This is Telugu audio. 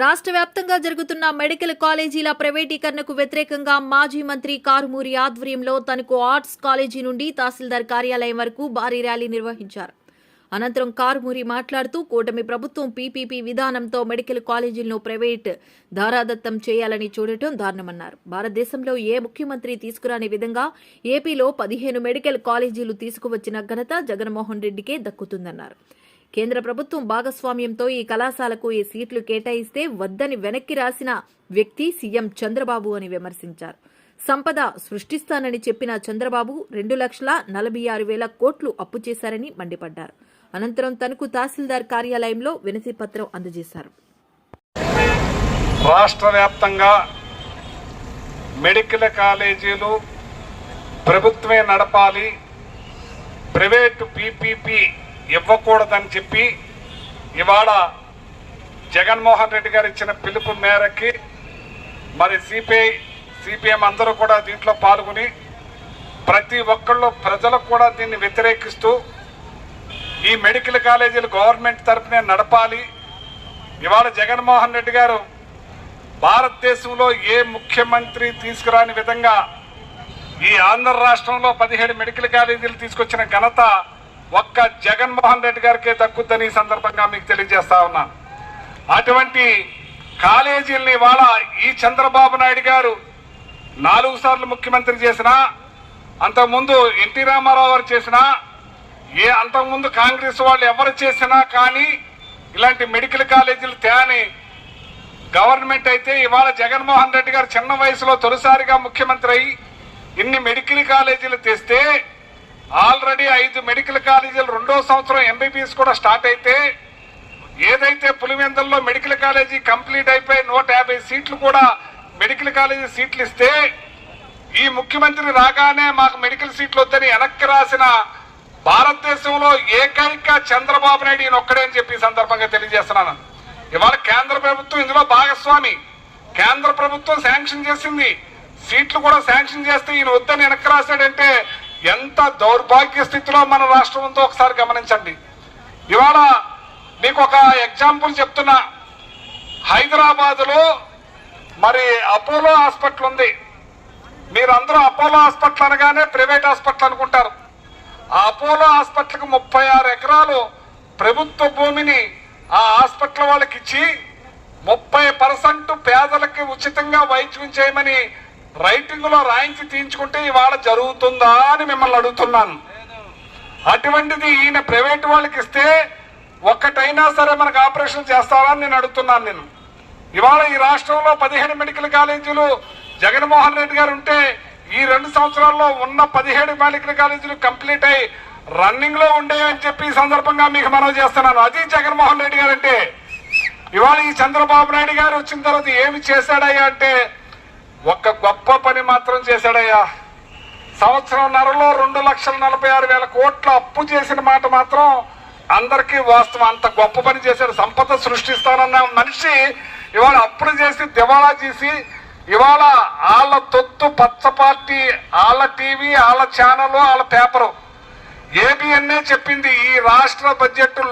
రాష్ట్ర వ్యాప్తంగా జరుగుతున్న మెడికల్ కాలేజీల ప్రైవేటీకరణకు వ్యతిరేకంగా మాజీ మంత్రి కారుమూరి ఆధ్వర్యంలో తనకు ఆర్ట్స్ కాలేజీ నుండి తహసీల్దార్ కార్యాలయం వరకు భారీ ర్యాలీ నిర్వహించారు. అనంతరం కారుమూరి మాట్లాడుతూ కూటమి ప్రభుత్వం పీపీపీ విధానంతో మెడికల్ కాలేజీలను ప్రైవేట్ దారాదత్తం చేయాలని చూడటం దారుణమన్నారు. భారతదేశంలో ఏ ముఖ్యమంత్రి తీసుకురాని విధంగా ఏపీలో పదిహేను మెడికల్ కాలేజీలు తీసుకువచ్చిన ఘనత జగన్మోహన్ రెడ్డికే దక్కుతుందన్నారు. కేంద్ర ప్రభుత్వం భాగస్వామ్యంతో ఈ కళాశాలకు ఈ సీట్లు కేటాయిస్తే వద్దని వెనక్కి రాసిన వ్యక్తి సీఎం చంద్రబాబు అని విమర్శించారు. సంపద సృష్టిస్తానని చెప్పిన చంద్రబాబు రెండు లక్షల నలభై ఆరు వేల కోట్లు అప్పు చేశారని మండిపడ్డారు. అనంతరం తనకు తహసీల్దార్ కార్యాలయంలో వినతి పత్రం అందజేశారు. రాష్ట్ర వ్యాప్తంగా మెడికల్ కాలేజీలు ప్రభుత్వమే నడపాలి. ప్రైవేటు పీపీపీ ఇవ్వకూడదని చెప్పి ఇవాళ జగన్మోహన్ రెడ్డి గారు ఇచ్చిన పిలుపు మేరకి మరి సిపిఐ సిపిఎం అందరూ కూడా దీంట్లో పాల్గొని ప్రతి ఒక్కళ్ళు ప్రజలు కూడా దీన్ని వ్యతిరేకిస్తూ ఈ మెడికల్ కాలేజీలు గవర్నమెంట్ తరఫునే నడపాలి. ఇవాళ జగన్మోహన్ రెడ్డి గారు భారతదేశంలో ఏ ముఖ్యమంత్రి తీసుకురాని విధంగా ఈ ఆంధ్ర రాష్ట్రంలో పదిహేడు మెడికల్ కాలేజీలు తీసుకొచ్చిన ఘనత ఒక్క జగన్మోహన్ రెడ్డి గారికే దక్కుద్దని ఈ సందర్భంగా మీకు తెలియజేస్తా ఉన్నా. అటువంటి కాలేజీల్ని ఇవాళ ఈ చంద్రబాబు నాయుడు గారు నాలుగు సార్లు ముఖ్యమంత్రి చేసిన అంతకుముందు ఎన్టీ రామారావు గారు చేసిన ఏ అంతకుముందు కాంగ్రెస్ వాళ్ళు ఎవరు చేసినా కానీ ఇలాంటి మెడికల్ కాలేజీలు తేని గవర్నమెంట్ అయితే ఇవాళ జగన్మోహన్ రెడ్డి గారు చిన్న వయసులో తొలిసారిగా ముఖ్యమంత్రి అయి ఇన్ని మెడికల్ కాలేజీలు తెస్తే ఆల్రెడీ ఐదు మెడికల్ కాలేజీలు రెండో సంవత్సరం ఎంబీబీఎస్ కూడా స్టార్ట్ అయితే ఏదైతే పులివెందల్లో మెడికల్ కాలేజీ కంప్లీట్ అయిపోయి నూట యాభై సీట్లు కూడా మెడికల్ కాలేజీ సీట్లు ఇస్తే ఈ ముఖ్యమంత్రి రాగానే మాకు మెడికల్ సీట్లు వద్దని వెనక్కి రాసిన భారతదేశంలో ఏకైక చంద్రబాబు నాయుడు ఈయన ఒక్కడే అని చెప్పి సందర్భంగా తెలియజేస్తున్నాను. ఇవాళ కేంద్ర ప్రభుత్వం ఇందులో భాగస్వామి. కేంద్ర ప్రభుత్వం శాంక్షన్ చేసింది. సీట్లు కూడా శాంక్షన్ చేస్తే ఈయన వద్దని వెనక్కి రాశాడంటే ఎంత దౌర్భాగ్య స్థితిలో మన రాష్ట్రం ఉందో ఒకసారి గమనించండి. ఇవాళ మీకు ఒక ఎగ్జాంపుల్ చెప్తున్నా. హైదరాబాదులో మరి అపోలో హాస్పిటల్ ఉంది. మీరందరూ అపోలో హాస్పిటల్ అనగానే ప్రైవేట్ హాస్పిటల్ అనుకుంటారు. ఆ అపోలో హాస్పిటల్కి ముప్పై ఆరు ఎకరాలు ప్రభుత్వ భూమిని ఆ హాస్పిటల్ వాళ్ళకి ఇచ్చి ముప్పై పర్సెంట్ పేదలకి ఉచితంగా వైద్యం చేయమని రైటింగ్లో రాయించి తీయించుకుంటే ఇవాళ జరుగుతుందా అని మిమ్మల్ని అడుగుతున్నాను. అటువంటిది ఈయన ప్రైవేట్ వాళ్ళకి ఇస్తే ఒక్కటైనా సరే మనకు ఆపరేషన్ చేస్తారా నేను అడుగుతున్నాను నేను. ఇవాళ ఈ రాష్ట్రంలో పదిహేడు మెడికల్ కాలేజీలు జగన్మోహన్ రెడ్డి గారు ఉంటే ఈ రెండు సంవత్సరాల్లో ఉన్న పదిహేడు మెడికల్ కాలేజీలు కంప్లీట్ అయి రన్నింగ్లో ఉండేవని చెప్పి ఈ సందర్భంగా మీకు మనవి చేస్తున్నాను. అది జగన్మోహన్ రెడ్డి గారు అంటే ఇవాళ ఈ చంద్రబాబు నాయుడు గారు వచ్చిన తర్వాత ఏమి చేశాడయ్యా అంటే ఒక్క గొప్ప పని మాత్రం చేశాడయ్యా. సంవత్సరంన్నరలో రెండు లక్షల నలభై ఆరు వేల కోట్ల అప్పు చేసిన మాట మాత్రం అందరికీ వాస్తవం. అంత గొప్ప పని చేశాడు. సంపద సృష్టిస్తానన్న మనిషి. ఇవాళ అప్పులు చేసి దివాళా చేసి ఇవాళ వాళ్ళ తొత్తు పచ్చ పార్టీ వాళ్ళ టీవీ వాళ్ళ ఛానల్ వాళ్ళ పేపరు. ఏబిఎన్ఏ చెప్పింది ఈ రాష్ట్ర బడ్జెట్